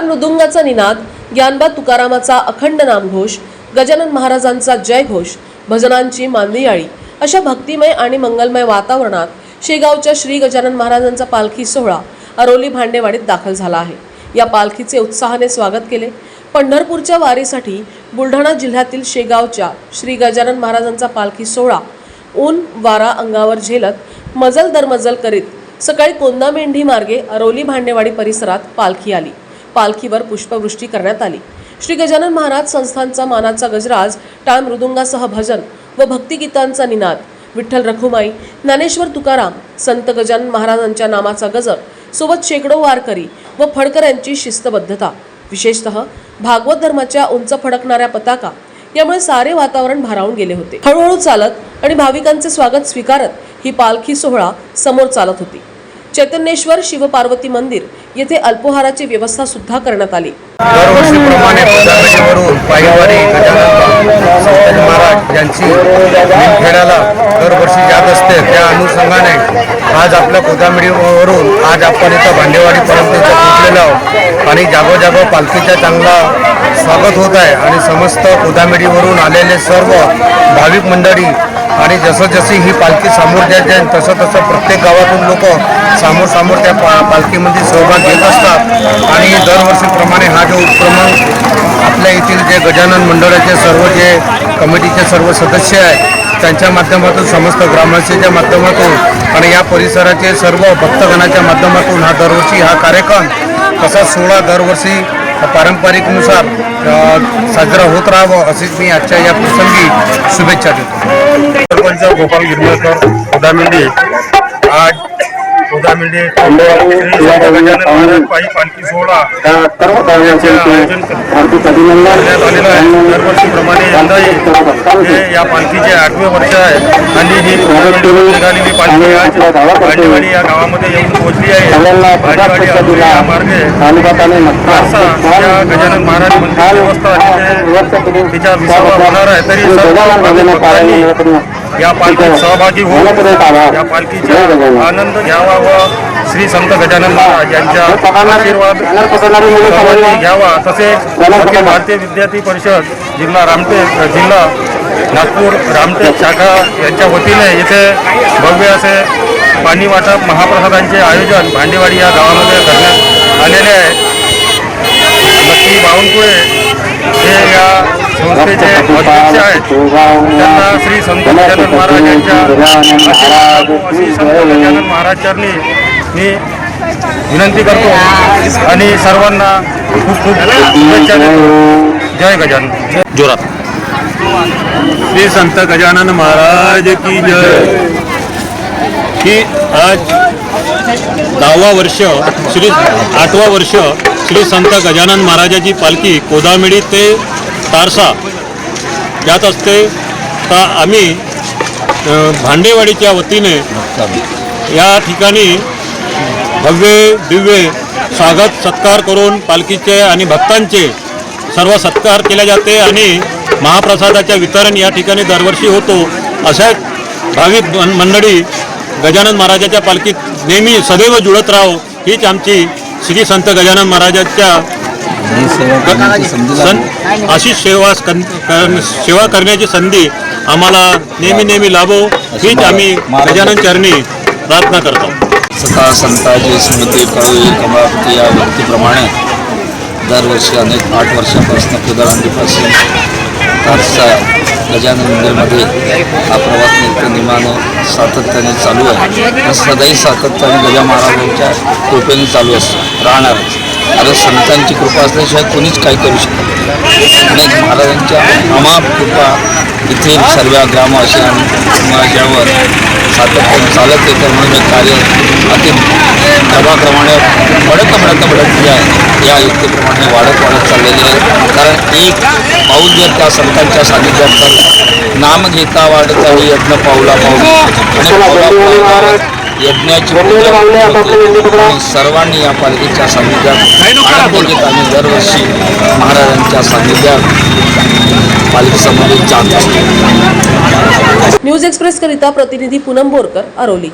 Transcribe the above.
टाळ मृदुंगाचा निनाद ज्ञानबा तुकारामाचा अखंड नामघोष गजानन महाराजांचा जयघोष भजनांची मांदियाळी अशा भक्तिमय आणि मंगलमय वातावरणात शेगावच्या श्री गजानन महाराजांचा पालखी सोहळा अरोली भांडेवाडीत दाखल झाला आहे. या पालखीचे उत्साहाने स्वागत केले. पंढरपूरच्या वारीसाठी बुलढाणा जिल्ह्यातील शेगावच्या श्री गजानन महाराजांचा पालखी सोहळा ऊन वारा अंगावर झेलत मजल दरमजल करीत सकाळी कोंदा मेंढी मार्गे अरोली भांडेवाडी परिसरात पालखी आली. पालखीवर पुष्पवृष्टी करण्यात आली. श्री गजानन महाराज संस्थानचा मानाचा गजराज टाळ मृदुंगासह भजन व भक्तिगीतांचा निनाद. विठ्ठल रखुमाई ज्ञानेश्वर तुकाराम संत गजानन महाराजांच्या नामाचा गजर सोबत शेकडो वारकरी व फडकर यांची शिस्तबद्धता. विशेषतः भागवत धर्माच्या उंच फडकणाऱ्या पताका यामुळे सारे वातावरण भारावून गेले होते. हळूहळू चालत आणि भाविकांचे स्वागत स्वीकारत ही पालखी सोहळा समोर चालत होती. चैतन्येश्वर शिवपार्वती मंदिर येथे अल्पोहाराची व्यवस्था सुद्धा करण्यात आली. दरवर्षीप्रमाणे पदावरून महाराज यांची खेड्याला दरवर्षी जात असते. त्या अनुषंगाने आज आपल्या कोदामिडीवरून आज आपण इथं भांडेवाडीपर्यंत इथं पोहोचलेलो आहोत. आणि जागोजागो पालखीचा चांगला स्वागत होत आहे आणि समस्त कोदामिडीवरून आलेले सर्व भाविक मंडळी आणि जसं जशी ही पालखी समोर देत जाईल तसं तसं प्रत्येक गावातून लोक समोर समोर त्या पा पालखीमध्ये सहभाग घेत असतात. आणि दरवर्षीप्रमाणे हा जो उपक्रम आपल्या येथील जे गजानन मंडळाचे सर्व जे कमिटीचे सर्व सदस्य आहेत त्यांच्या माध्यमातून समस्त ग्रामस्थेच्या माध्यमातून आणि या परिसराचे सर्व भक्तगणाच्या माध्यमातून हा दरवर्षी हा कार्यक्रम कसा सोहळा दरवर्षी पारंपरिकनुसार साजरा होत राहावं असेच मी आजच्या या प्रसंगी शुभेच्छा देतो. सरपंच गोपाल गिरमळकर उदामिंडी आज उदामिंडी श्री संत पायी पालखी सोहळा. आयोजन करण्यात आलेलं आहे. दरवर्षीप्रमाणे यंदाही हे या पालखीचे आठवे वर्ष आहे. आणि ही निघालेली पालखी आज भांडेवाडी या गावामध्ये येऊन पोहोचली आहे. भांडेवाडी अधुरी या मार्गे वारसा या गजानन महाराज मंदिर व्यवस्था तिच्या विसावा होणार आहे. तरी सर्व भाविक या पालखीत सहभागी होऊन या पालखीचा आनंद घ्यावा व श्री संत गजानन महाराज यांच्या आशीर्वाद घ्यावा. तसेच अखिल भारतीय विद्यार्थी परिषद जिल्हा रामटेक जिल्हा नागपूर रामटेक शाखा यांच्या वतीने इथे भव्य असे पाणी वाटप महाप्रसादांचे आयोजन भांडेवाडी या गावामध्ये करण्यात आलेले आहे. लक्ष्मी बावनकुळे हे या संस्थेचे अध्यक्ष आहेत त्यांना श्री संत गजानन महाराज यांच्या आशीर्वाद श्री संत गजानन महाराजांनी मी विनंती करतो आणि सर्वांना खूप खूप शुभेच्छा देतो जय गजानन जोरात श्री संत गजानन महाराज की जय की आज दहावा वर्ष श्री आठवा वर्ष श्री संत गजानन महाराजाची पालखी कोदामिडी ते तारसा जात असते तर आम्ही भांडेवाडीच्या वतीने या ठिकाणी भव्य दिव्य स्वागत सत्कार करून पालखीचे आणि भक्तांचे सर्व सत्कार केले जाते आणि महाप्रसादाचे वितरण या ठिकाणी दरवर्षी होतो. अशा भाविक मन- मंडळी गजानन महाराजाच्या पालखीत नेहमी सदैव जुळत राहो. हीच आमची श्री संत गजानन महाराजाच्या सन अशी सेवा कन- कर- सेवा करण्याची संधी आम्हाला नेहमी नेहमी लाभो हीच आम्ही गजानन चरणी प्रार्थना करतो. सखा संताजी स्मृती कळवी कमलापती या व्यक्तीप्रमाणे दरवर्षी अनेक आठ वर्षापासून कुदरांडीपासून तारसा गजानन मंदिरमध्ये हा प्रवास नित्य निमानं सातत्याने चालू आहे. आणि सदैव सातत्याने गजा महाराजांच्या कृपेने चालू असतो. राहणारच. कारण संतांची कृपा असल्याशिवाय कोणीच काही करू शकत नाही. आणि महाराजांच्या अमाप कृपा इथे सर्व ग्रामवासियांवर सातत्याने चालत येतं म्हणून हे कार्य अति बढत बढत बढत जे आहे या युक्तीप्रमाणे वाढत वाढत चाललेले आहे. कारण एक पाऊल जर त्या संतांच्या सानिध्यात नाम घेता वाढता ही यज्ञ पावला पाऊल आणि पावला पावलावर यज्ञाची सर्वांनी या पालखीच्या सानिध्यात आम्ही दरवर्षी महाराजांच्या सानिध्यात पालखीसमोर जात असतो. न्यूज एक्सप्रेस करिता प्रतिनिधी पूनम बोरकर अरोली.